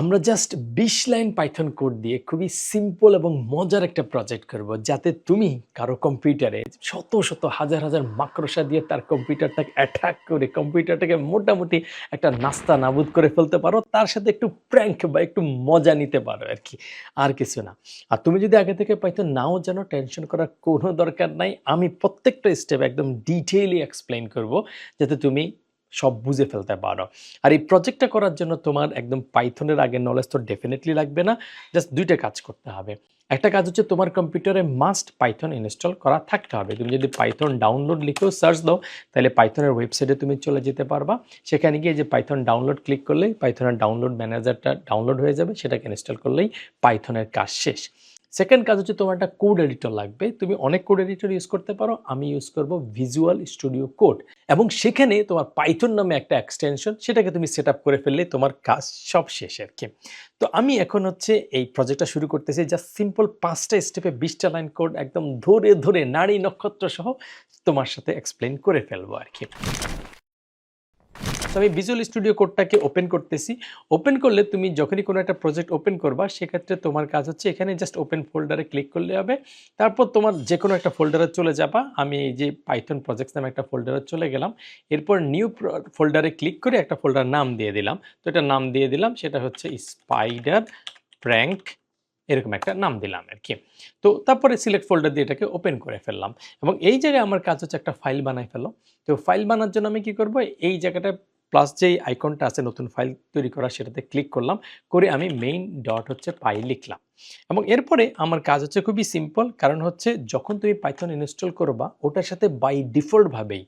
আমরা জাস্ট বিশ line Python code দিয়ে খুবই সিম্পল এবং মজার একটা প্রজেক্ট করব, যাতে তুমি কারও কম্পিউটারে শত শত হাজার হাজার মাকড়সা দিয়ে তার কম্পিউটারটাকে অ্যাটাক করে কম্পিউটারটাকে মোটামুটি একটা নাস্তা নাবুদ করে ফেলতে পারো, তার সাথে একটু প্র্যাঙ্ক বা একটু মজা নিতে পারো আর কি, আর কিছু না। আর তুমি যদি আগে থেকে পাইথন নাও জানো টেনশন করার কোনো দরকার নাই। আমি প্রত্যেকটা স্টেপ একদম ডিটেইলি এক্সপ্লেন করব, যাতে তুমি সব বুঝে ফেলতে পারো। আর এই প্রজেক্টটা করার জন্য তোমার একদম পাইথনের আগে নলেজ তো ডেফিনেটলি লাগবে না। জাস্ট দুইটা কাজ করতে হবে। একটা কাজ হচ্ছে তোমার কম্পিউটারে মাস্ট পাইথন ইনস্টল করা থাকতে হবে। তুমি যদি পাইথন ডাউনলোড লিখেও সার্চ দাও, তাহলে পাইথনের ওয়েবসাইটে তুমি চলে যেতে পারবা। সেখানে গিয়ে যে পাইথন ডাউনলোড ক্লিক করলেই পাইথনের ডাউনলোড ম্যানেজারটা ডাউনলোড হয়ে যাবে। সেটাকে ইনস্টল করলেই পাইথনের কাজ শেষ। সেকেন্ড কাজ হচ্ছে তোমার একটা কোড এডিটর লাগবে। তুমি অনেক কোড এডিটর ইউজ করতে পারো। আমি ইউজ করব ভিজুয়াল স্টুডিও কোড এবং সেখানে তোমার পাইথন নামে একটা এক্সটেনশন সেটাকে তুমি সেট করে ফেললে তোমার কাজ সব শেষ আর কি। তো আমি এখন হচ্ছে এই প্রজেক্টটা শুরু করতেছি। যা সিম্পল পাঁচটা স্টেপে বিশটা লাইন কোড একদম ধরে ধরে, নারী নক্ষত্র সহ তোমার সাথে এক্সপ্লেন করে ফেলব আর কি। তো আমি ভিজুয়াল স্টুডিও কোডটাকে ওপেন করতেছি। ওপেন করলে তুমি যখনই কোনো একটা প্রজেক্ট ওপেন করবা, সেক্ষেত্রে তোমার কাজ হচ্ছে এখানে জাস্ট ওপেন ফোল্ডারে ক্লিক করলে হবে। তারপর তোমার যে কোনো একটা ফোল্ডারে চলে যাবা। আমি এই যে পাইথন প্রজেক্টস নামে একটা ফোল্ডারে চলে গেলাম। এরপর নিউ ফোল্ডারে ক্লিক করে একটা ফোল্ডার নাম দিয়ে দিলাম। তো এটা নাম দিয়ে দিলাম, সেটা হচ্ছে স্পাইডার প্র্যাঙ্ক এরকম একটা নাম দিলাম আর কি তো তারপরে সিলেক্ট ফোল্ডার দিয়ে এটাকে ওপেন করে ফেললাম। এবং এই জায়গায় আমার কাজ হচ্ছে একটা ফাইল বানাই ফেলো তো ফাইল বানার জন্য আমি কি করব? এই জায়গাটা প্লাস যেই আইকনটা আছে, নতুন ফাইল তৈরি করা সেটাতে ক্লিক করলাম। করে আমি মেইন ডট হচ্ছে পাই লিখলাম। এবং এরপরে আমার কাজ হচ্ছে খুবই সিম্পল কারণ হচ্ছে যখন তুমি পাইথন ইনস্টল করবা, ওটার সাথে বাই ডিফল্টভাবেই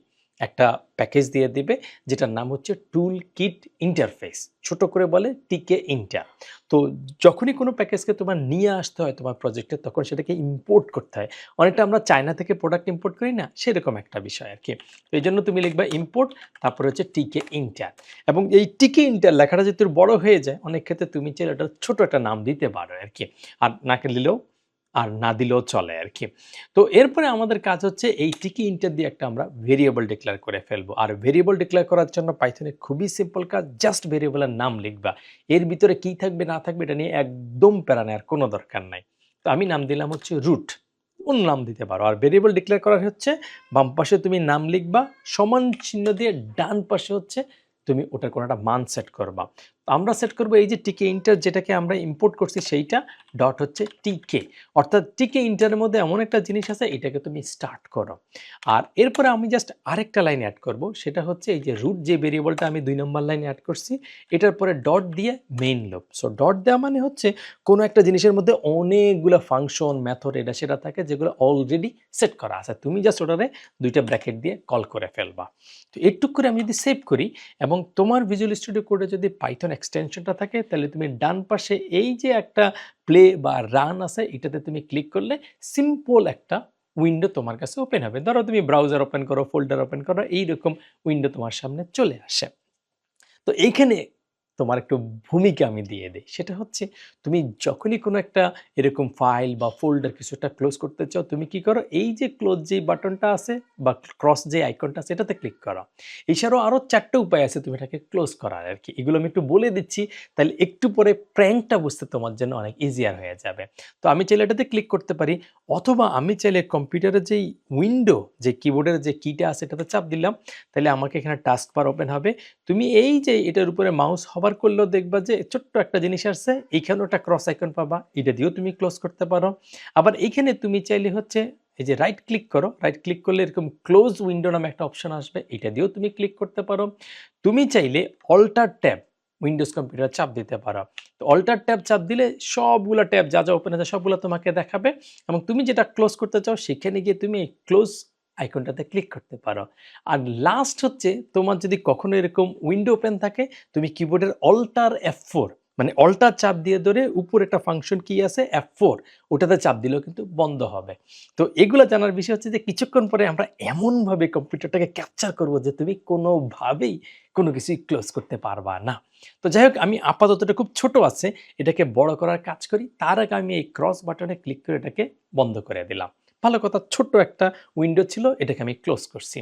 একটা প্যাকেজ দিয়ে দিবে, যেটার নাম হচ্ছে টুল কিট ইন্টারফেস ছোট করে বলে টিকে ইন্টার তো যখনই কোনো প্যাকেজকে তোমার নিয়ে আসতে হয় তোমার প্রজেক্টে তখন সেটাকে ইম্পোর্ট করতে হয়। অনেকটা আমরা চায়না থেকে প্রোডাক্ট ইম্পোর্ট করি না, সেরকম একটা বিষয় আর কি। তো এই জন্য তুমি লিখবা ইম্পোর্ট তারপরে হচ্ছে টিকে ইন্টার এবং এই টিকে ইন্টার লেখাটা যদি বড় হয়ে যায়, অনেক ক্ষেত্রে তুমি চাইলে ওটা ছোট একটা নাম দিতে পারো আর কি। আর নাকে দিলেও আর না দিলেও চলে আর কি তো এরপরে আমাদের কাজ হচ্ছে এই টিকি ইন্টার দিয়ে একটা আমরা ভেরিয়েবল ডিক্লেয়ার করে ফেলব। আর ভেরিয়েবল ডিক্লেয়ার করার জন্য পাইথনে খুবই সিম্পল কাজ জাস্ট ভেরিয়েবলের নাম লিখবা। এর ভিতরে কি থাকবে, না থাকবে, এটা নিয়ে একদম প্যারা নেওয়ার কোনো দরকার নাই। তো আমি নাম দিলাম হচ্ছে রুট অন্য নাম দিতে পারো। আর ভেরিয়েবল ডিক্লেয়ার করার হচ্ছে, বাম পাশে তুমি নাম লিখবা, সমান চিহ্ন দিয়ে ডান পাশে হচ্ছে তুমি ওটার কোনো একটা মান সেট করবা। আমরা সেট করব এই যে টিকে ইন্টার যেটাকে আমরা ইম্পোর্ট করছি সেইটা ডট হচ্ছে টিকে অর্থাৎ টিকে ইন্টারের মধ্যে এমন একটা জিনিস আছে, এটাকে তুমি স্টার্ট করো। আর এরপরে আমি জাস্ট আরেকটা লাইন অ্যাড করব, সেটা হচ্ছে এই যে রুট যে ভেরিয়েবলটা আমি দুই নম্বর লাইনে অ্যাড করছি, এটার পরে ডট দিয়ে মেইন লোপ সো ডট দেওয়া মানে হচ্ছে কোনো একটা জিনিসের মধ্যে অনেকগুলো ফাংশন মেথড এটা সেটা থাকে যেগুলো অলরেডি সেট করা আছে। তুমি জাস্ট ওটারে দুইটা ব্র্যাকেট দিয়ে কল করে ফেলবা। তো একটুক করে আমি যদি সেভ করি এবং তোমার ভিজুয়াল স্টুডিও কোডে যদি পাইথন এক্সটেনশনটা থাকে, তাহলে তুমি ডান পাশে এই যে একটা প্লে বা রান আছে, এটাতে তুমি ক্লিক করলে সিম্পল একটা উইন্ডো তোমার কাছে ওপেন হবে। ধরো তুমি ব্রাউজার ওপেন করো ফোল্ডার ওপেন করো, এইরকম উইন্ডো তোমার সামনে চলে আসে। তো এইখানে তোমার একটু ভূমিকা আমি দিয়ে দিই। সেটা হচ্ছে, তুমি যখনই কোনো একটা এরকম ফাইল বা ফোল্ডার কিছু একটা ক্লোজ করতে চাও, তুমি কি করো? এই যে ক্লোজ যে বাটনটা আছে বা ক্রস যে আইকনটা আছে, এটাতে ক্লিক করো। এছাড়াও আরও চারটে উপায় আছে তুমি এটাকে ক্লোজ করার আর কি এগুলো আমি একটু বলে দিচ্ছি, তাহলে একটু পরে প্র্যাঙ্কটা বুঝতে তোমার জন্য অনেক ইজিয়ার হয়ে যাবে। তো আমি চাইলে এটাতে ক্লিক করতে পারি, অথবা আমি চাইলে কম্পিউটারের যেই উইন্ডো যে কিবোর্ডের যে কিটা আছে, এটাতে চাপ দিলাম, তাহলে আমাকে এখানে টাস্ক বার ওপেন হবে। তুমি এই যে এটার উপরে মাউস হবার করলেও দেখবা যে ছোট্ট একটা জিনিস আসছে, এইখানেও একটা ক্রস আইকন পাবা, এটা দিয়েও তুমি ক্লোজ করতে পারো। আবার এইখানে তুমি চাইলে হচ্ছে এই যে রাইট ক্লিক করো রাইট ক্লিক করলে এরকম ক্লোজ উইন্ডো নামে একটা অপশন আসবে, এটা দিয়েও তুমি ক্লিক করতে পারো। তুমি চাইলে অল্টার ট্যাব উইন্ডোজ কম্পিউটার চাপ দিতে পারো। তো অল্টার ট্যাব চাপ দিলে সবগুলো ট্যাব যা যা ওপেন আছে সবগুলো তোমাকে দেখাবে। এবং তুমি যেটা ক্লোজ করতে চাও, সেখানে গিয়ে তুমি ক্লোজ আইকনটাতে ক্লিক করতে পারো। আর লাস্ট হচ্ছে, তোমার যদি কখনো এরকম উইন্ডো ওপেন থাকে, তুমি কিবোর্ডের অল্টার এফ ফোর মানে অল্টার চাপ দিয়ে ধরে উপরে একটা ফাংশন কি আছে এফ ফোর ওটাতে চাপ দিলেও কিন্তু বন্ধ হবে। তো এগুলো জানার বিষয় হচ্ছে যে, কিছুক্ষণ পরে আমরা এমনভাবে কম্পিউটারটাকে ক্যাপচার করব যে, তুমি কোনোভাবেই কোনো কিছুই ক্লোজ করতে পারবা না। তো যাই হোক, আমি আপাতত এটা খুব ছোট আছে, এটাকে বড় করার কাজ করি, তার আগে আমি এই ক্রস বাটনে ক্লিক করে এটাকে বন্ধ করে দিলাম। ভালো কথা ছোট্ট একটা উইন্ডো ছিল এটাকে আমি ক্লোজ করছি।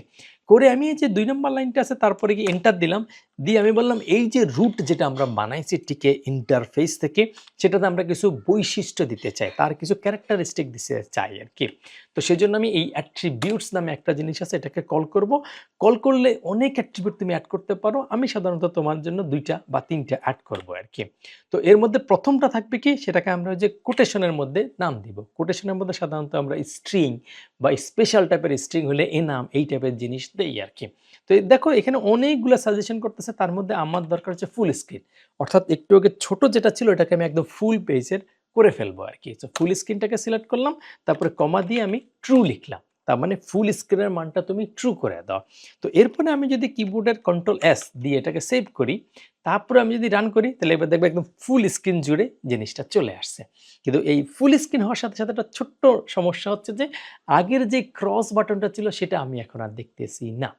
করে আমি এই যে দুই নম্বর লাইনটা আছে, তারপরে কি এন্টার দিলাম। দিয়ে আমি বললাম, এই যে রুট যেটা আমরা বানাইছি টিকে ইন্টারফেস থেকে, সেটাতে আমরা কিছু বৈশিষ্ট্য দিতে চাই, তার কিছু ক্যারেক্টারিস্টিক দিতে চাই আর কি। তো সেই জন্য আমি এই অ্যাট্রিবিউটস নামে একটা জিনিস আছে, এটাকে কল করব। কল করলে অনেক অ্যাট্রিবিউট তুমি অ্যাড করতে পারো। আমি সাধারণত তোমার জন্য দুইটা বা তিনটা অ্যাড করব আর কি। তো এর মধ্যে প্রথমটা থাকবে কি, সেটাকে আমরা যে কোটেশনের মধ্যে নাম দিব। কোটেশনের মধ্যে সাধারণত আমরা স্ট্রিং বা স্পেশাল টাইপের স্ট্রিং হলে এ নাম, এই টাইপের জিনিস দেই আর কি তো দেখো, এখানে অনেকগুলো সাজেশন করতেছে, তার মধ্যে আমার দরকার হচ্ছে ফুল স্ক্রিন অর্থাৎ একটু আগে ছোট যেটা ছিল, এটাকে আমি একদম ফুল পেজের করে ফেলব আর কি তো ফুল স্ক্রিনটাকে সিলেক্ট করলাম, তারপরে কমা দিয়ে আমি ট্রু লিখলাম। তার মানে ফুল স্ক্রিনের মানটা তুমি ট্রু করে দাও। তো এরপরে আমি যদি কিবোর্ডের কন্ট্রোল এস দিয়ে এটাকে সেভ করি, তারপরে আমি যদি রান করি, তাহলে এবার দেখবে একদম ফুল স্ক্রিন জুড়ে জিনিসটা চলে আসছে। কিন্তু এই ফুল স্ক্রিন হওয়ার সাথে সাথে একটা ছোট্ট সমস্যা হচ্ছে যে, আগের যে ক্রস বাটনটা ছিল, সেটা আমি এখন আর দেখতেছি না।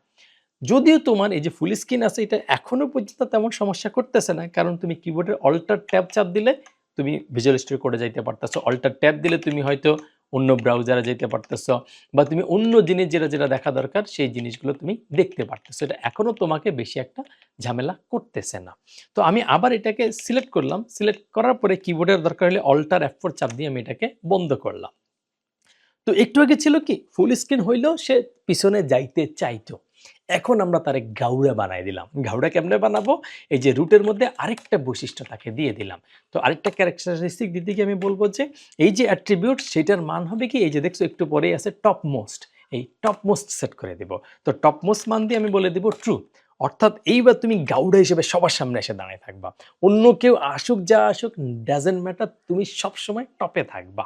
যদিও তোমার এই যে ফুল স্ক্রিন আছে, এটা এখনও পর্যন্ত তেমন সমস্যা করতেছে না, কারণ তুমি কিবোর্ডের অল্টার ট্যাব চাপ দিলে তুমি ভিজুয়াল স্টুডিও করে যাইতে পারতেছো। অল্টার ট্যাব দিলে তুমি হয়তো অন্য ব্রাউজারে যেতে পারতেছ বা তুমি অন্য জিনিস যেটা যেটা দেখা দরকার, সেই জিনিসগুলো তুমি দেখতে পারতেছো। এটা এখনও তোমাকে বেশি একটা ঝামেলা করতেছে না। তো আমি আবার এটাকে সিলেক্ট করলাম। সিলেক্ট করার পরে কিবোর্ডের দরকার হলে অল্টার অ্যাপোর চাপ দিয়ে আমি এটাকে বন্ধ করলাম। তো একটু আগে ছিল কি ফুল স্ক্রিন হইলেও সে পিছনে যাইতে চাইতো। এখন আমরা তার গাউড়া বানাই দিলাম। গাউড়া কেমনে বানাবো? এই যে রুটের মধ্যে আরেকটা বৈশিষ্ট্য তাকে দিয়ে দিলাম। তো আরেকটা ক্যারেক্টারিস্টিক দিতে গিয়ে আমি বলব যে, এই যে অ্যাট্রিবিউট সেটার মান হবে কি? এই যে দেখছ একটু পরেই আছে টপ মোস্ট এই টপ মোস্ট সেট করে দিব। তো টপ মোস্ট মান দিয়ে আমি বলে দিব ট্রু অর্থাৎ এইবার তুমি গাউডা হিসেবে সবার সামনে এসে দাঁড়িয়ে থাকবা। অন্য কেউ আসুক, যা আসুক ডাজেন্ট ম্যাটার তুমি সব সময় টপে থাকবা।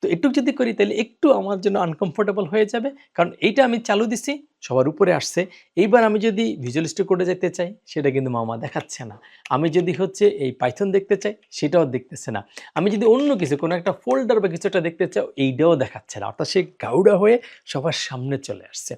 তো একটু যদি করি তাহলে একটু আমার জন্য আনকমফোর্টেবল হয়ে যাবে। কারণ এইটা আমি চালু দিছি সবার উপরে আসছে। এইবার আমি যদি ভিজুয়াল করে যেতে চাই, সেটা কিন্তু মামা দেখাচ্ছে না। আমি যদি হচ্ছে এই পাইথন দেখতে চাই, সেটাও দেখতেছে না। আমি যদি অন্য কিছু, কোনো একটা ফোল্ডার বা কিছুটা দেখতে চাও এইটাও দেখাচ্ছে না। অর্থাৎ সে গাউডা হয়ে সবার সামনে চলে আসছে।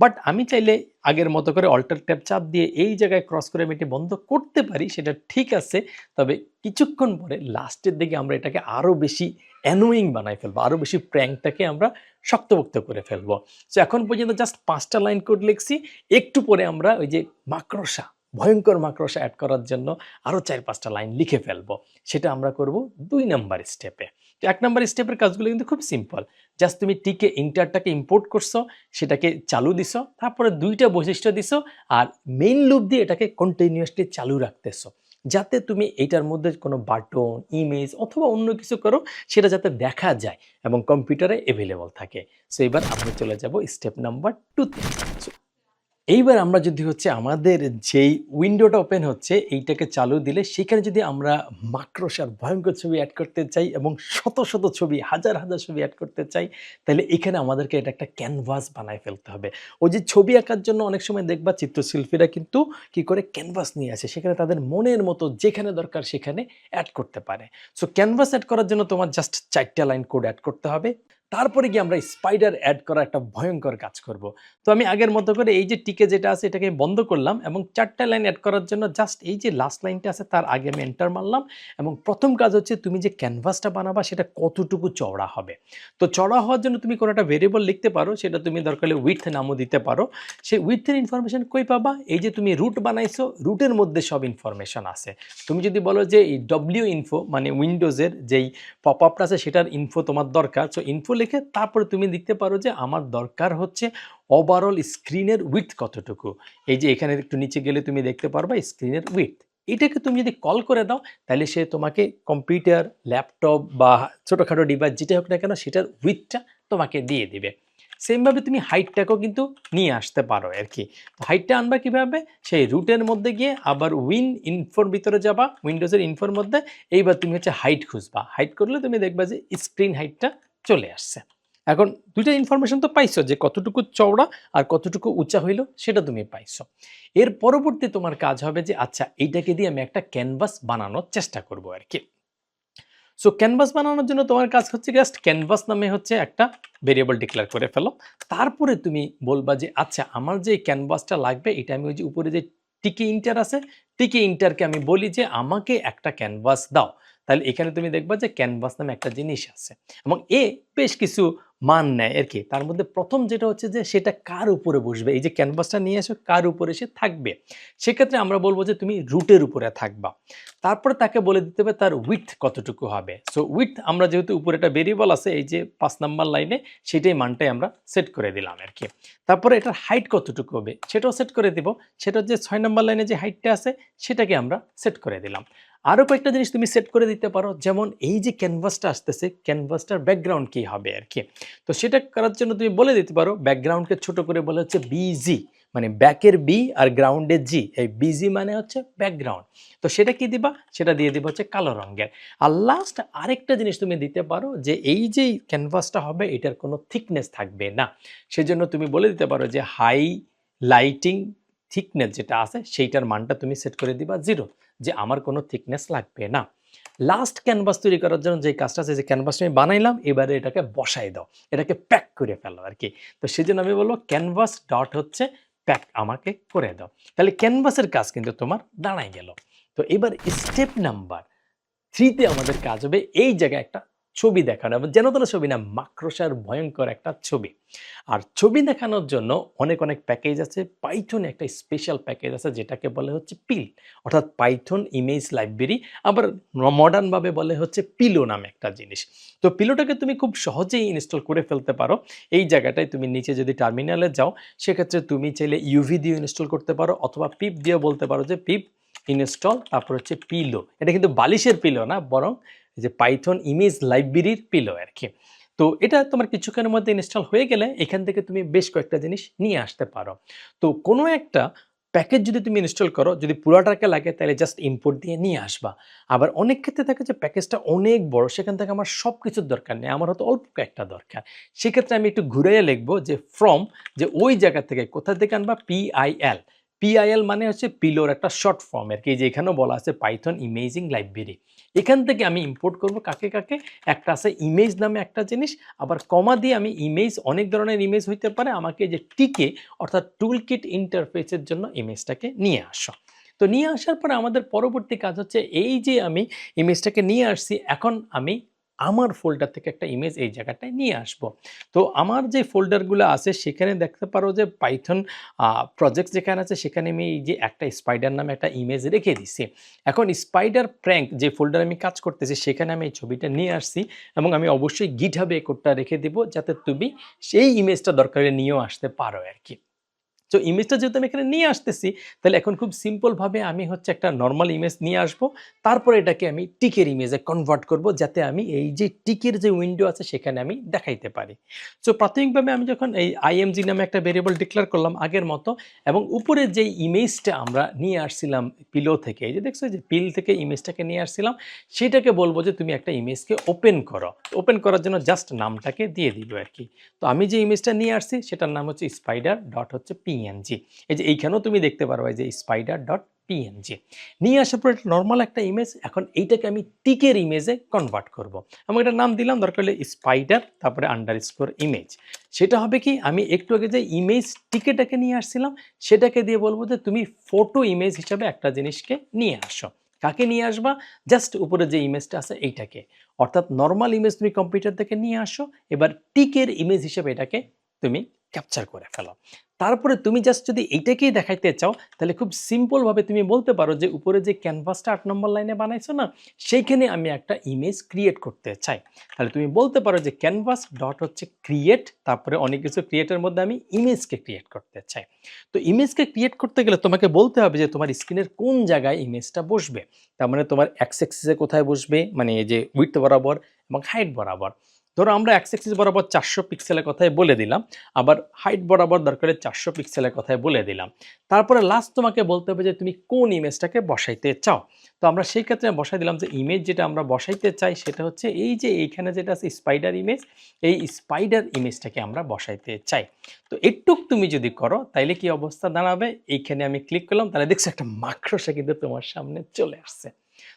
বাট আমি চাইলে আগের মতো করে অল্টার ট্যাপ চাপ দিয়ে এই জায়গায় ক্রস করে আমি এটি বন্ধ করতে পারি, সেটা ঠিক আছে। তবে কিছুক্ষণ পরে লাস্টের দিকে আমরা এটাকে আরও বেশি অ্যানোয়িং বানাই ফেলব আরও বেশি প্র্যাঙ্কটাকে আমরা শক্তভক্ত করে ফেলব। সো এখন পর্যন্ত জাস্ট পাঁচটা লাইন কোড লিখছি, একটু পরে আমরা ওই যে মাকড়সা, ভয়ঙ্কর মাকড়সা অ্যাড করার জন্য আরও চার পাঁচটা লাইন লিখে ফেলব। সেটা আমরা করব দুই নাম্বার স্টেপে তো এক নাম্বার স্টেপের কাজগুলো কিন্তু খুব সিম্পল জাস্ট তুমি টিকে ইন্টারটাকে ইম্পোর্ট করছ, সেটাকে চালু দিছো, তারপরে দুইটা বৈশিষ্ট্য দিছো, আর মেইন লুপ দিয়ে এটাকে কন্টিনিউয়াসলি চালু রাখতেছো। যাতে তুমি এটার মধ্যে কোনো বাটন ইমেজ অথবা অন্য কিছু করো, সেটা যাতে দেখা যায় এবং কম্পিউটারে অ্যাভেলেবল থাকে। সো এবার আমরা চলে যাব স্টেপ নাম্বার টুতে এইবার আমরা যদি হচ্ছে আমাদের যেই উইন্ডোটা ওপেন হচ্ছে, এইটাকে চালু দিলে সেখানে যদি আমরা মাক্রোসার ভয়ঙ্কর ছবি অ্যাড করতে চাই এবং শত শত ছবি, হাজার হাজার ছবি অ্যাড করতে চাই, তাহলে এখানে আমাদেরকে এটা একটা ক্যানভাস বানায় ফেলতে হবে। ওই যে ছবি আঁকার জন্য অনেক সময় দেখবা চিত্রশিল্পীরা কিন্তু কি করে ক্যানভাস নিয়ে আসে, সেখানে তাদের মনের মতো যেখানে দরকার সেখানে অ্যাড করতে পারে। সো ক্যানভাস অ্যাড করার জন্য তোমার জাস্ট চারটা লাইন কোড অ্যাড করতে হবে। তারপরে গিয়ে আমরা স্পাইডার অ্যাড করা একটা ভয়ঙ্কর কাজ করব। তো আমি আগের মতো করে এই যে টিকে যেটা আছে এটাকে বন্ধ করলাম এবং চারটা লাইন অ্যাড করার জন্য জাস্ট এই যে লাস্ট লাইনটা আছে তার আগে আমি এন্টার মারলাম এবং প্রথম কাজ হচ্ছে তুমি যে ক্যানভাসটা বানাবা সেটা কতটুকু চওড়া হবে। তো চড়া হওয়ার জন্য তুমি কোনো একটা ভেরিয়েবল লিখতে পারো, সেটা তুমি দরকার উইথ নামও দিতে পারো। সেই উইথের ইনফরমেশন কই পাবা? এই যে তুমি রুট বানাইছো রুটের মধ্যে সব ইনফরমেশন আছে। তুমি যদি বলো যে এই ডব্লিউ ইনফো মানে উইন্ডোজের যেই পপ আপটা আছে সেটার ইনফো তোমার দরকার সো ইনফো লিখে তারপরে তুমি লিখতে পারো যে আমার দরকার হচ্ছে ওভারঅল স্ক্রিনের উইথ কতটুকু। এই যে এখানে একটু নিচে গেলে তুমি দেখতে পারবা স্ক্রিনের উইথ এটাকে তুমি যদি কল করে দাও, তাহলে সে তোমাকে কম্পিউটার ল্যাপটপ বা ছোটোখাটো ডিভাইস যেটা হোক না কেন, সেটার উইথটা তোমাকে দিয়ে দিবে। সেমভাবে তুমি হাইটটাকেও কিন্তু নিয়ে আসতে পারো আর কি। হাইটটা আনবা কীভাবে? সেই রুটের মধ্যে গিয়ে আবার উইন ইনফোর ভিতরে যাবা উইন্ডোজের ইনফোর মধ্যে। এইবার তুমি হচ্ছে হাইট খুঁজবা। হাইট করলে তুমি দেখবা যে স্ক্রিন হাইটটা চলে আসছে। এখন দুইটা ইনফরমেশন তো পাইছো, যে কতটুকু চওড়া আর কতটুকু উঁচা হইল, সেটা তুমি পাইছো। এর পরবর্তী তোমার কাজ হবে যে আচ্ছা এইটাকে দিয়ে আমি একটা ক্যানভাস বানানোর চেষ্টা করব আর কি। সো ক্যানভাস বানানোর জন্য তোমার কাজ হচ্ছে জাস্ট ক্যানভাস নামে হচ্ছে একটা ভেরিয়েবল ডিক্লেয়ার করে ফেলো। তারপরে তুমি বলবা যে আচ্ছা আমার যে ক্যানভাসটা লাগবে, এটা আমি ওই যে উপরে যে টিকি ইন্টার আছে, টিকি ইন্টারকে আমি বলি যে, আমাকে একটা ক্যানভাস দাও। তাহলে এখানে তুমি দেখবা যে ক্যানভাস নামে একটা জিনিস আছে এবং এ বেশ কিছু মান নেয় আর কি? তার মধ্যে প্রথম যেটা হচ্ছে যে সেটা কার উপরে বসবে? এই যে ক্যানভাসটা নিয়ে আসো কার উপরে সে থাকবে? সেক্ষেত্রে আমরা বলব যে তুমি রুটের উপরে থাকবা। তারপরে তাকে বলে দিতে হবে তার উইথ কতটুকু হবে? সো উইথ আমরা যেহেতু উপরে একটা ভেরিয়েবল আছে, এই যে পাঁচ নাম্বার লাইনে সেটাই মানটাই আমরা সেট করে দিলাম আর কি? তারপরে এটার হাইট কতটুকু হবে? সেটাও সেট করে দিব। সেটা যে ছয় নাম্বার লাইনে যে হাইটটা আছে, সেটাকে আমরা সেট করে দিলাম। আরও কয়েকটা জিনিস তুমি সেট করে দিতে পারো। যেমন এই যে ক্যানভাসটা আসতেছে ক্যানভাসটার ব্যাকগ্রাউন্ড কী হবে আর কি? তো সেটা করার জন্য তুমি বলে দিতে পারো ব্যাকগ্রাউন্ডকে ছোট করে বলে হচ্ছে বিজি মানে ব্যাকের বি আর গ্রাউন্ডের জি এই বিজি মানে হচ্ছে ব্যাকগ্রাউন্ড তো সেটা কি দিবা? সেটা দিয়ে দিবা হচ্ছে কালো রঙের। আর লাস্ট আরেকটা জিনিস তুমি দিতে পারো যে এই যে ক্যানভাসটা হবে, এটার কোনো থিকনেস থাকবে না। সেজন্য তুমি বলে দিতে পারো যে হাই লাইটিং থিকনেস যেটা আছে, সেইটার মানটা তুমি সেট করে দিবা জিরো যে আমার কোনো থিকনেস লাগবে না। লাস্ট ক্যানভাস তৈরি করার জন্য যে কাজটা আছে, যে ক্যানভাসটা আমি বানাইলাম, এবারে এটাকে বসাই দাও, এটাকে প্যাক করে ফেলো আর কি। তো সেজন্য আমি বলব ক্যানভাস ডট হচ্ছে প্যাক আমাকে করে দাও। তাহলে ক্যানভাসের কাজ কিন্তু তোমার দাঁড়ায় গেল। তো এবার স্টেপ নাম্বার থ্রিতে আমাদের কাজ হবে, এই জায়গায় একটা ছবি দেখানো এবং যেন তেন ছবি না মাক্রোসার ভয়ঙ্কর একটা ছবি। আর ছবি দেখানোর জন্য অনেক অনেক প্যাকেজ আছে। পাইথনে একটা স্পেশাল প্যাকেজ আছে যেটাকে বলে হচ্ছে পিল অর্থাৎ পাইথন ইমেজ লাইব্রেরি আবার মডার্নভাবে বলে হচ্ছে পিলো নামে একটা জিনিস। তো পিলোটাকে তুমি খুব সহজেই ইনস্টল করে ফেলতে পারো। এই জায়গাটায় তুমি নিচে যদি টার্মিনালে যাও, সেক্ষেত্রে তুমি চাইলে ইউভি দিয়ে ইনস্টল করতে পারো অথবা পিপ দিয়ে বলতে পারো যে পিপ ইনস্টল তারপর হচ্ছে পিলো এটা কিন্তু বালিশের পিলো না, বরং যে পাইথন ইমেজ লাইব্রেরির পিলো আর কি। তো এটা তোমার কিছুক্ষণের মধ্যে ইনস্টল হয়ে গেলে এখান থেকে তুমি বেশ কয়েকটা জিনিস নিয়ে আসতে পারো। তো কোনো একটা প্যাকেজ যদি তুমি ইনস্টল করো, যদি পুরাটাকে লাগে, তাহলে জাস্ট ইম্পোর্ট দিয়ে নিয়ে আসবা। আবার অনেক ক্ষেত্রে থাকে যে প্যাকেজটা অনেক বড়, সেখান থেকে আমার সব কিছুর দরকার নেই, আমার হয়তো অল্প একটা দরকার। সেক্ষেত্রে আমি একটু ঘুরাইয়া লিখব যে ফ্রম যে ওই জায়গা থেকে কোথা থেকে আনবা? পিআইএল পিআইএল মানে হচ্ছে পিলোর একটা শর্ট ফর্ম আর কি যে এখানেও বলা আছে পাইথন ইমেজিং লাইব্রেরি এখান থেকে আমি ইম্পোর্ট করব কাকে কাকে, একটা আছে ইমেজ নামে একটা জিনিস, আবার কমা দিয়ে আমি ইমেজ অনেক ধরনের ইমেজ হইতে পারে, আমাকে যে টিকে অর্থাৎ টুল কিট ইন্টারফেসের জন্য ইমেজটাকে নিয়ে আসো। তো নিয়ে আসার পরে আমাদের পরবর্তী কাজ হচ্ছে, এই যে আমি ইমেজটাকে নিয়ে আসছি, এখন আমি আমার ফোল্ডার থেকে একটা ইমেজ এই জায়গাটায় নিয়ে আসব। তো আমার যে ফোল্ডারগুলো আছে, সেখানে দেখতে পারো যে পাইথন প্রজেক্ট যেখানে আছে, সেখানে আমি এই যে একটা স্পাইডার নামে একটা ইমেজ রেখে দিছি। এখন স্পাইডার প্র্যাঙ্ক যে ফোল্ডার আমি কাজ করতেছি, সেখানে আমি এই ছবিটা নিয়ে আসছি এবং আমি অবশ্যই গিট হবে কোডটা রেখে দিব, যাতে তুমি সেই ইমেজটা দরকার নিয়েও আসতে পারো আর কি তো ইমেজটা যেহেতু আমি এখানে নিয়ে আসতেছি, তাহলে এখন খুব সিম্পলভাবে আমি হচ্ছে একটা নর্মাল ইমেজ নিয়ে আসব। তারপরে এটাকে আমি টিকের ইমেজে কনভার্ট করব, যাতে আমি এই যে টিকের যে উইন্ডো আছে, সেখানে আমি দেখাইতে পারি। সো প্রাথমিকভাবে আমি যখন এই আইএমজি নামে একটা ভেরিয়েবল ডিক্লেয়ার করলাম আগের মতো, এবং উপরে যে ইমেজটা আমরা নিয়ে আসছিলাম পিলো থেকে, এই যে দেখছ যে পিল থেকে ইমেজটাকে নিয়ে আসছিলাম, সেটাকে বলব যে তুমি একটা ইমেজকে ওপেন করো। ওপেন করার জন্য জাস্ট নামটাকে দিয়ে দিব আর কি। তো আমি যে ইমেজটা নিয়ে আসছি, সেটার নাম হচ্ছে স্পাইডার ডট হচ্ছে পিএনজি এই যে এইখানেও তুমি দেখতে পারো, এই যে স্পাইডার ডট পিএনজি নিয়ে আসার পর একটা নর্মাল একটা ইমেজ এখন এইটাকে আমি টিকের ইমেজে কনভার্ট করব। আমি একটা নাম দিলাম, দরকার হলে স্পাইডার তারপরে আন্ডার স্কোর ইমেজ সেটা হবে কি, আমি একটু আগে যে ইমেজ টিকেটাকে নিয়ে আসছিলাম, সেটাকে দিয়ে বলব যে তুমি ফটো ইমেজ হিসাবে একটা জিনিসকে নিয়ে আসো। কাকে নিয়ে আসবা? জাস্ট উপরে যে ইমেজটা আছে, এইটাকে। অর্থাৎ নর্মাল ইমেজ তুমি কম্পিউটার থেকে নিয়ে আসো, এবার টিকের ইমেজ হিসেবে এটাকে তুমি ক্যাপচার করে ফেলো। তারপরে তুমি জাস্ট যদি এইটাকেই দেখাইতে চাও, তাহলে খুব সিম্পলভাবে তুমি বলতে পারো যে উপরে যে ক্যানভাসটা আট নম্বর লাইনে বানাইছো না, সেইখানে আমি একটা ইমেজ ক্রিয়েট করতে চাই। তাহলে তুমি বলতে পারো যে ক্যানভাস ডট হচ্ছে ক্রিয়েট তারপরে অনেক কিছু ক্রিয়েটের মধ্যে আমি ইমেজকে ক্রিয়েট করতে চাই। তো ইমেজকে ক্রিয়েট করতে গেলে তোমাকে বলতে হবে যে তোমার স্ক্রিনের কোন জায়গায় ইমেজটা বসবে। তার মানে তোমার এক্স এক্সিসে কোথায় বসবে মানে যে উইথ বরাবর এবং হাইট বরাবর। ধরো আমরা এক্স এক্সিস বরাবর চারশো পিক্সেলের কথাই বলে দিলাম, আবার হাইট বরাবর দরকারে চারশো পিক্সেলের কথাই বলে দিলাম। তারপরে লাস্ট তোমাকে বলতে হবে যে, তুমি কোন ইমেজটাকে বসাইতে চাও? তো আমরা সেই ক্ষেত্রে বসাই দিলাম যে ইমেজ যেটা আমরা বসাইতে চাই সেটা হচ্ছে এই যে, এইখানে যেটা আছে স্পাইডার ইমেজ এই স্পাইডার ইমেজটাকে আমরা বসাইতে চাই। তো একটুক তুমি যদি করো, তাইলে কি অবস্থা দাঁড়াবে? এইখানে আমি ক্লিক করলাম, তাহলে দেখছ একটা মাক্রসা কিন্তু তোমার সামনে চলে আসছে।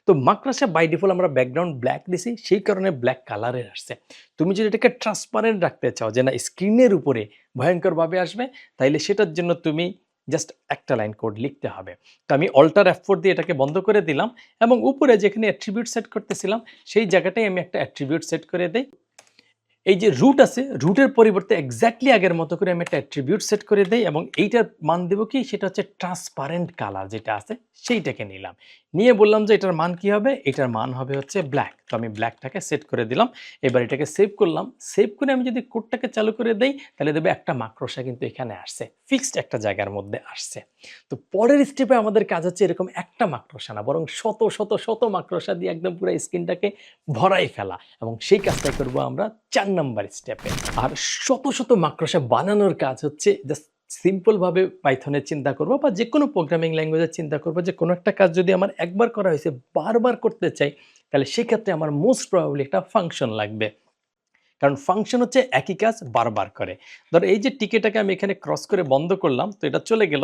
তো মাকড়াসা বাই ডিফল্ট আমরা ব্যাকগ্রাউন্ড ব্ল্যাক দিছি, সেই কারণে ব্ল্যাক কালারের আসছে। তুমি যদি এটাকে ট্রান্সপারেন্ট রাখতে চাও যে না স্ক্রিনের উপরে ভয়ঙ্করভাবে আসবে, তাইলে সেটার জন্য তুমি জাস্ট একটা লাইন কোড লিখতে হবে। তো আমি অল্টার এফ দিয়ে এটাকে বন্ধ করে দিলাম এবং উপরে যেখানে অ্যাট্রিবিউট সেট করতেছিলাম, সেই জায়গাটাই আমি একটা অ্যাট্রিবিউট সেট করে দেই। এই যে রুট আছে রুটের পরিবর্তে এক্স্যাক্টলি আগের মতো করে আমি একটা অ্যাট্রিবিউট সেট করে দেই এবং এইটার মান দেবো কি? সেটা হচ্ছে ট্রান্সপারেন্ট কালার যেটা আছে, সেইটাকে নিলাম। নিয়ে বললাম যে এটার মান কি হবে? এটার মান হবে হচ্ছে ব্ল্যাক তো আমি ব্ল্যাকটাকে সেট করে দিলাম। এবার এটাকে সেভ করলাম। সেভ করে আমি যদি কোডটাকে চালু করে দেই, তাহলে দেবে একটা মাকড়সা কিন্তু এখানে আসছে। ফিক্সড একটা জায়গার মধ্যে আসছে। তো পরের স্টেপে আমাদের কাজ হচ্ছে এরকম একটা মাকড়সা না, বরং শত শত শত মাকড়সা দিয়ে একদম পুরো স্ক্রিনটাকে ভরাই ফেলা। এবং সেই কাজটা করব আমরা চার নাম্বার স্টেপে আর শত শত মাকড়সা বানানোর কাজ হচ্ছে জাস্ট সিম্পলভাবে পাইথনের চিন্তা করব বা যে কোনো প্রোগ্রামিং ল্যাঙ্গুয়েজের চিন্তা করব যে কোনো একটা কাজ যদি আমার একবার করা হয়েছে, বারবার করতে চাই, তাহলে সেক্ষেত্রে আমার মোস্ট প্রবাবলি একটা ফাংশন লাগবে। কারণ ফাংশন হচ্ছে একই কাজ বারবার করে। ধরো এই যে টিকেটাকে আমি এখানে ক্রস করে বন্ধ করলাম, তো এটা চলে গেল।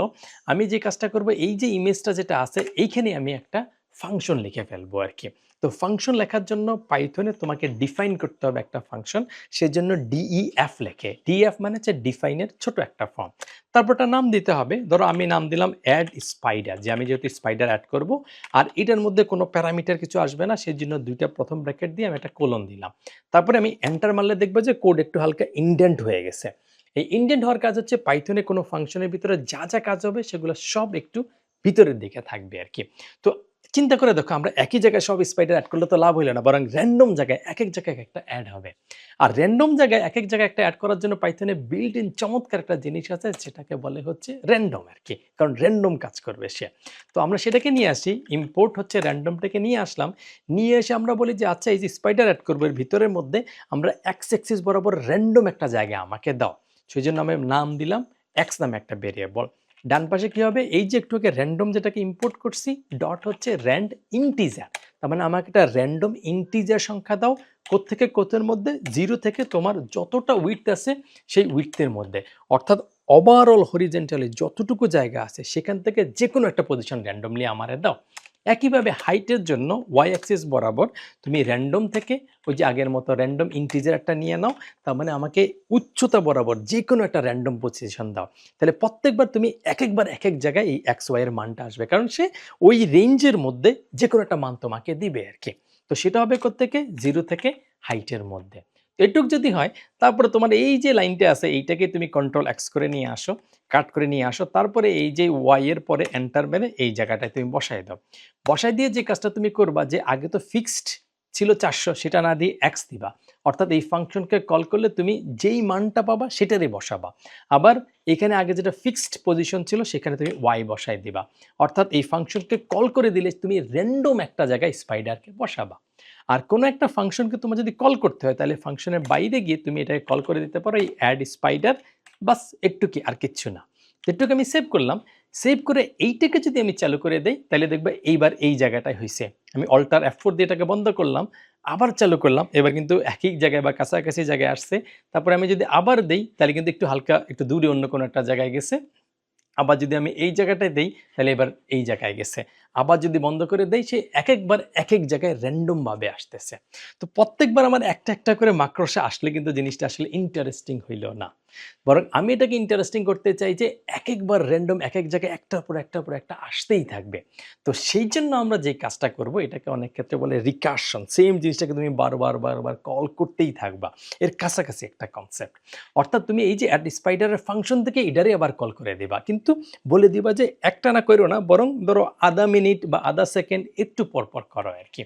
আমি যে কাজটা করব, এই যে ইমেজটা যেটা আছে, এইখানে আমি একটা ফাংশন লিখে ফেলব আর কি তো ফাংশন লেখার জন্য পাইথনে তোমাকে ডিফাইন করতে হবে একটা ফাংশন সেজন্য ডিইএফ লেখে। ডিএফ মানে হচ্ছে ডিফাইনের ছোট একটা ফর্ম তারপরটা নাম দিতে হবে। ধরো আমি নাম দিলাম অ্যাড স্পাইডার যে আমি যেহেতু স্পাইডার অ্যাড করব, আর এটার মধ্যে কোনো প্যারামিটার কিছু আসবে না সেই জন্য দুইটা প্রথম ব্র্যাকেট দিয়ে আমি একটা কোলন দিলাম। তারপরে আমি এন্টার মারলে দেখব যে কোড একটু হালকা ইন্ডেন্ট হয়ে গেছে। এই ইন্ডেন্ট হওয়ার কাজ হচ্ছে পাইথনে কোনো ফাংশনের ভিতরে যা যা কাজ হবে, সেগুলো সব একটু ভিতরের দিকে থাকবে আর কি তো চিন্তা করে দেখো, আমরা একই জায়গায় সব স্পাইডার অ্যাড করলে তো লাভ হইল না, বরং র্যান্ডম জায়গায় এক এক জায়গায় একটা অ্যাড হবে। আর র্যান্ডম জায়গায় এক এক জায়গায় একটা অ্যাড করার জন্য পাইথনে বিল্ড ইন চমৎকার একটা জিনিস আছে, সেটাকে বলে হচ্ছে র্যান্ডম আর কি, কারণ র্যান্ডম কাজ করবে সে। তো আমরা সেটাকে নিয়ে আসি ইম্পোর্ট হচ্ছে র্যান্ডমটাকে নিয়ে আসলাম, নিয়ে এসে আমরা বলি যে আচ্ছা এই যে স্পাইডার অ্যাড করব, এর ভিতরের মধ্যে আমরা এক্স এক্সিস বরাবর র্যান্ডম একটা জায়গা আমাকে দাও। সেই জন্য আমি নাম দিলাম এক্স নামে একটা ভেরিয়েবল ডান পাশে কি হবে? এই যে একটু র্যান্ডম যেটাকে ইম্পোর্ট করছি ডট হচ্ছে র্যান্ড ইন্টিজার তার মানে আমাকে একটা র্যান্ডম ইন্টিজার সংখ্যা দাও, কোত্থেকে কোথের মধ্যে জিরো থেকে তোমার যতটা উইথ আছে, সেই উইথের মধ্যে। অর্থাৎ ওভারঅল হরিজেন্টালি যতটুকু জায়গা আছে, সেখান থেকে যে কোনো একটা পজিশন র্যান্ডমলি আমারে দাও। একইভাবে হাইটের জন্য ওয়াই অ্যাক্সিস বরাবর তুমি র্যান্ডম থেকে ওই যে আগের মতো র্যান্ডম ইন্টিজার একটা নিয়ে নাও, তার মানে আমাকে উচ্চতা বরাবর যে কোনো একটা র্যান্ডম পজিশন দাও। তাহলে প্রত্যেকবার তুমি এক একবার এক এক জায়গায় এই এক্স ওয়াইয়ের মানটা আসবে, কারণ সে ওই রেঞ্জের মধ্যে যে কোনো একটা মান তোমাকে দিবে আর কি। তো সেটা হবে থেকে জিরো থেকে হাইটের মধ্যে। এটুক যদি হয়, তারপরে তোমার এই যে লাইনটা আছে, এইটাকে তুমি কন্ট্রোল এক্স করে নিয়ে আসো কাট করে নিয়ে আসো, তারপরে এই যে ওয়াই এর পরে এন্টার মেরে এই জায়গাটায় তুমি বসাই দাও। বসাই দিয়ে যে কাজটা তুমি করবা, যে আগে তো ফিক্সড ছিল চারশো, সেটা না দিয়ে এক্স দিবা। অর্থাৎ এই ফাংশনকে কল করলে তুমি যেই মানটা পাবা, সেটারই বসাবা। আবার এখানে আগে যেটা ফিক্সড পজিশন ছিল, সেখানে তুমি ওয়াই বসাই দিবা। অর্থাৎ এই ফাংশনকে কল করে দিলে তুমি র্যান্ডম একটা জায়গায় স্পাইডারকে বসাবা। আর কোনো একটা ফাংশনকে তোমার যদি কল করতে হয়, তাহলে ফাংশনের বাইরে গিয়ে তুমি এটাকে কল করে দিতে পারো, এই অ্যাড স্পাইডার বাস একটু কি আর কিচ্ছু না। এটুকু আমি সেভ করলাম। সেভ করে এইটাকে যদি আমি চালু করে দেই, তাহলে দেখবে এইবার এই জায়গাটায় হয়েছে আমি অল্টার এফ দিয়ে এটাকে বন্ধ করলাম, আবার চালু করলাম, এবার কিন্তু একই জায়গায় বা কাছাকাছি জায়গায় আসছে। তারপরে আমি যদি আবার দেই, তাহলে কিন্তু একটু হালকা, একটু দূরে অন্য কোনো একটা জায়গায় গেছে। আবার যদি আমি এই জায়গাটায় দেই, তাহলে এবার এই জায়গায় গেছে। আবার যদি বন্ধ করে দেয় সে এক একবার এক এক জায়গায় র্যান্ডমভাবে আসতেছে। তো প্রত্যেকবার আমার একটা একটা করে মাকড়সা আসলে কিন্তু জিনিসটা আসলে ইন্টারেস্টিং হইল না। বরং আমি এটাকে ইন্টারেস্টিং করতে চাই যে এক একবার র্যান্ডম এক এক জায়গায় একটার পর একটার পর একটা আসতেই থাকবে। তো সেই জন্য আমরা যে কাজটা করব, এটাকে অনেক ক্ষেত্রে বলে রিকার্শন সেম জিনিসটাকে তুমি বারবার বারবার কল করতেই থাকবা। এর কাছাকাছি একটা কনসেপ্ট অর্থাৎ তুমি এই যে অ্যাড স্পাইডারের ফাংশন থেকে এটারই আবার কল করে দিবা। কিন্তু বলে দিবা যে একটা না করো না, বরং ধরো আধা মিনিট বা আধা সেকেন্ড একটু পরপর করো আর কি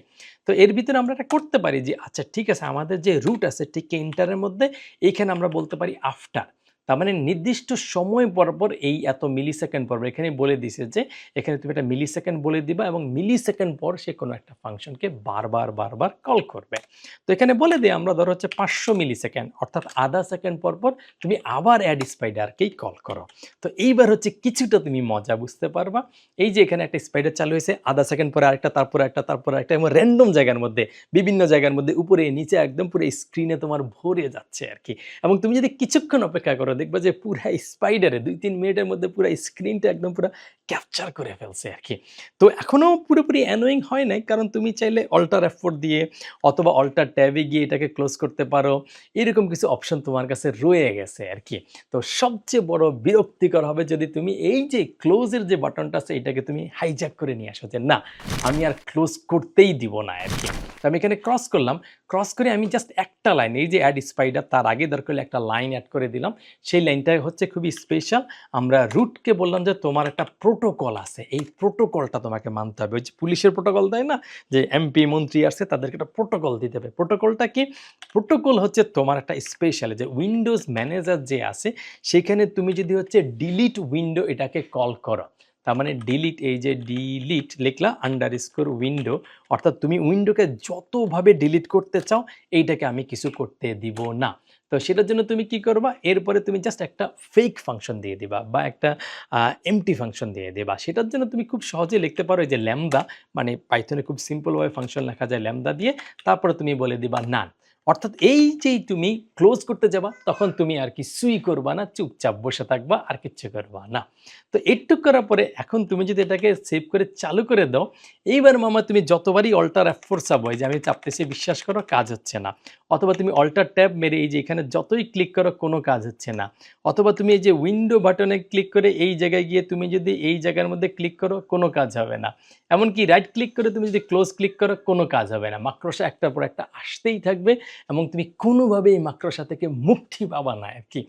তো এর ভিতরে আমরা এটা করতে পারি যে আচ্ছা ঠিক আছে, আমাদের যে রুট আছে ঠিক ইন্টারের মধ্যে এইখানে আমরা বলতে পারি আফটার তার মানে নির্দিষ্ট সময় পরপর এই এত মিলি সেকেন্ড পর এখানে বলে দিছে যে এখানে তুমি একটা মিলি সেকেন্ড বলে দিবা এবং মিলি সেকেন্ড পর সে কোনো একটা ফাংশনকে বারবার বারবার কল করবে। তো এখানে বলে দিই, আমরা ধরো হচ্ছে পাঁচশো মিলি সেকেন্ড অর্থাৎ আধা সেকেন্ড পর পর তুমি আবার অ্যাড স্পাইডারকেই কল করো। তো এইবার হচ্ছে কিছুটা তুমি মজা বুঝতে পারবা। এই যে এখানে একটা স্পাইডার চালু হয়েছে, আধা সেকেন্ড পরে আরেকটা, তারপরে একটা তারপরে একটা, এবং র্যান্ডম জায়গার মধ্যে, বিভিন্ন জায়গার মধ্যে, উপরে, নিচে, একদম পুরো স্ক্রিনে তোমার ভরে যাচ্ছে আর কি। এবং তুমি যদি কিছুক্ষণ অপেক্ষা করো দেখবা যে পুরা স্পাইডারে দুই তিন মিনিটের মধ্যে পুরো স্ক্রিনটা একদম পুরো ক্যাপচার করে ফেলছে আর কি তো এখনও পুরোপুরি অ্যানোয়িং হয় নাই, কারণ তুমি চাইলে অল্টার এফোর্ট দিয়ে অথবা অল্টার ট্যাবে গিয়ে এটাকে ক্লোজ করতে পারো। এরকম কিছু অপশন তোমার কাছে রয়ে গেছে আর কি তো সবচেয়ে বড় বিরক্তিকর হবে যদি তুমি এই যে ক্লোজের যে বাটনটা আছে, এটাকে তুমি হাইজ্যাক করে নিয়ে আসো যে, না, আমি আর ক্লোজ করতেই দিব না আর কি তো আমি এখানে ক্রস করলাম। ক্রস করে আমি জাস্ট একটা লাইন এই যে অ্যাড স্পাইডার তার আগে দরকার হলে একটা লাইন অ্যাড করে দিলাম। সেই লাইনটা হচ্ছে খুবই স্পেশাল আমরা রুটকে বললাম যে, তোমার একটা প্রোটোকল আছে। এই প্রোটোকলটা তোমাকে মানতে হবে। ওই যে পুলিশের প্রোটোকল দেয় না? যে এমপি মন্ত্রী আসছে, তাদেরকে একটা প্রোটোকল দিতে হবে। প্রোটোকলটা কি? প্রোটোকল হচ্ছে তোমার একটা স্পেশাল যে উইন্ডোজ ম্যানেজার যে আছে, সেখানে তুমি যদি হচ্ছে ডিলিট উইন্ডো এটাকে কল করো, তার মানে ডিলিট এই যে ডিলিট লিখলা আন্ডার স্কোর উইন্ডো অর্থাৎ তুমি উইন্ডোকে যতভাবে ডিলিট করতে চাও, এইটাকে আমি কিছু করতে দিব না। তো সেটার জন্য তুমি কি করবা? এরপরে তুমি জাস্ট একটা ফেক ফাংশন দিয়ে দিবা বা একটা এমটি ফাংশন দিয়ে দেবা। সেটার জন্য তুমি খুব সহজে লিখতে পারো এই যে ল্যামদা মানে পাইথনে খুব সিম্পলভাবে ফাংশন লেখা যায় ল্যামদা দিয়ে। তারপরে তুমি বলে দিবা নান অর্থাৎ এই যেই তুমি ক্লোজ করতে যাবা, তখন তুমি আর কি সুই করবা না, চুপচাপ বসে থাকবা, আর কিচ্ছু করবা না। তো এইটুক করার পরে এখন তুমি যদি এটাকে সেভ করে চালু করে দাও, এইবার মামা তুমি যতবারই অল্টার চাবো এই যে আমি চাপতেছি, বিশ্বাস করো, কাজ হচ্ছে না। অথবা তুমি অল্টার ট্যাব মেরে এই যে এখানে যতই ক্লিক করো, কোনো কাজ হচ্ছে না। অথবা তুমি এই যে উইন্ডো বাটনে ক্লিক করে এই জায়গায় গিয়ে তুমি যদি এই জায়গার মধ্যে ক্লিক করো, কোনো কাজ হবে না। এমনকি রাইট ক্লিক করে তুমি যদি ক্লোজ ক্লিক করো, কোনো কাজ হবে না। মাকড়সা একটার পর একটা আসতেই থাকবে এবং তুমি কোনোভাবে এই মাকড়সা থেকে মুক্তি পাবা না আর কি।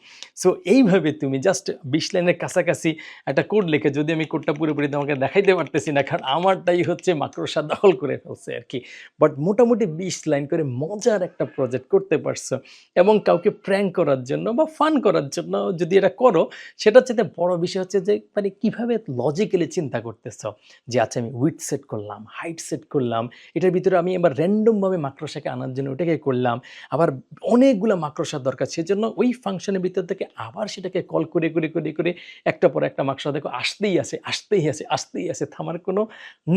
সো এইভাবে তুমি জাস্ট বিশ লাইনের কাছাকাছি একটা কোড লিখে যদি আমি কোডটা পুরোপুরি তোমাকে দেখাইতে পারতেছি না, কারণ আমারটাই হচ্ছে মাকড়সা দখল করে ফেলছে আর কি। বাট মোটামুটি বিশ লাইন করে মজার একটা প্রজেক্ট করতে পারছ এবং কাউকে প্র্যাঙ্ক করার জন্য বা ফান করার জন্য যদি এটা করো সেটা হচ্ছে বড় বিষয় হচ্ছে যে মানে কীভাবে লজিক্যালি চিন্তা করতেছ? যে আচ্ছা আমি উইথ সেট করলাম হাইট সেট করলাম, এটার ভিতরে আমি এবার র্যান্ডমভাবে মাকড়সাকে আনার জন্য ওটাকে করলাম আবার অনেকগুলো মাকড়সার দরকার, সেজন্য ওই ফাংশনের ভিতর থেকে আবার সেটাকে কল করে করে করে করে একটা পর একটা মাকড়সা দেখো আসতেই আসে আসতেই আসে আসতেই আসে থামার কোনো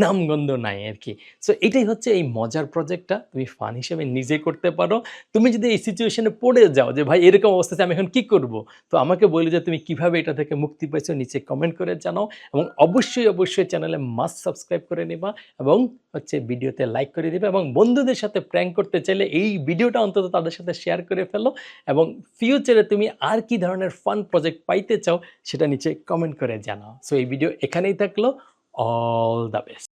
নামগন্ধ নাই আর কি। সো এটাই হচ্ছে এই মজার প্রজেক্টটা তুমি ফান হিসেবে নিজে করতে পারো। তুমি যদি এই সিচুয়েশনে পড়ে যাও যে, ভাই, এরকম অবস্থাতে আমি এখন কি করব? তো আমাকে বলে যে, তুমি কীভাবে এটা থেকে মুক্তি পাইছো? নিচে কমেন্ট করে জানাও এবং অবশ্যই অবশ্যই চ্যানেলে মাস্ট সাবস্ক্রাইব করে নেবা এবং হচ্ছে ভিডিওতে লাইক করে দিবে এবং বন্ধুদের সাথে প্র্যাঙ্ক করতে চাইলে এই ভিডিওটা অন্তত তাদের সাথে শেয়ার করে ফেলো এবং ফিউচারে তুমি আর কি ধরনের ফান প্রজেক্ট পাইতে চাও সেটা নিচে কমেন্ট করে জানাও। সো এই ভিডিও এখানেই থাকল। All the best